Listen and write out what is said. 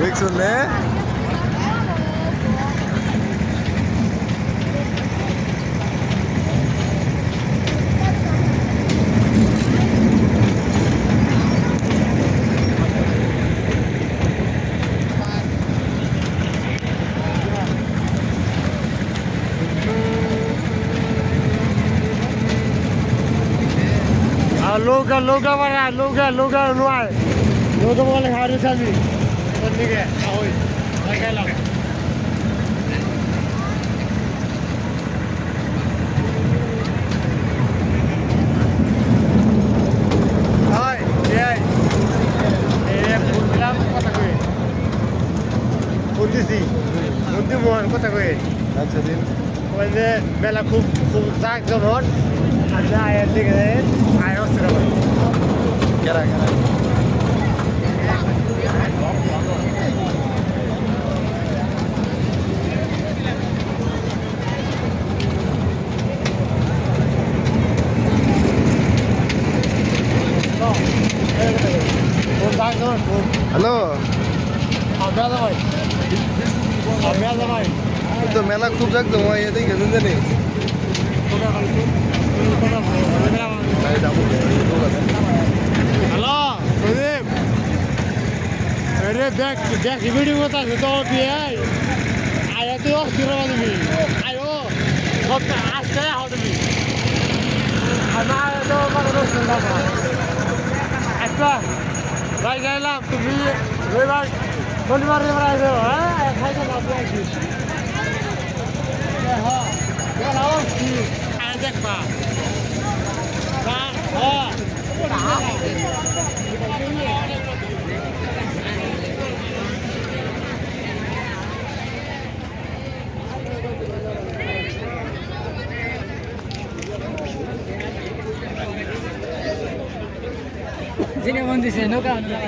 দেখছুন নে আর নৌকা নৌকা মারা নৌকা নৌকা নয় নৌকা বলে হারু চাবি কোন দিকে ওই হয় কই বুঝছি বুদ্ধি মোহন কথা কই আচ্ছা দিন ওই যে বেলা খুব খুব জাক জমট আর না আয়ের দিকে আয় অস্থির হবে কেরা কেরা হ্যালো? আমরা আমরা তো মেলা খুব জাগতো মই এদিকে গেছেন জানি হ্যালো প্রদীপ আরে দেখ দেখ ভিডিও কথা আছে? তো পিয়াই আয়া তুই অস্থির তুমি। আয়ো সব আজকে হও তুমি আয়া তো রোজ আচ্ছা ভাই গেলাম তুমি রবিবার শনিবার রবিবার আসবে হ্যাঁ গেলাম আয়া দেখবা হ্যাঁ যিনি মন দিছে নৌকা নিয়ে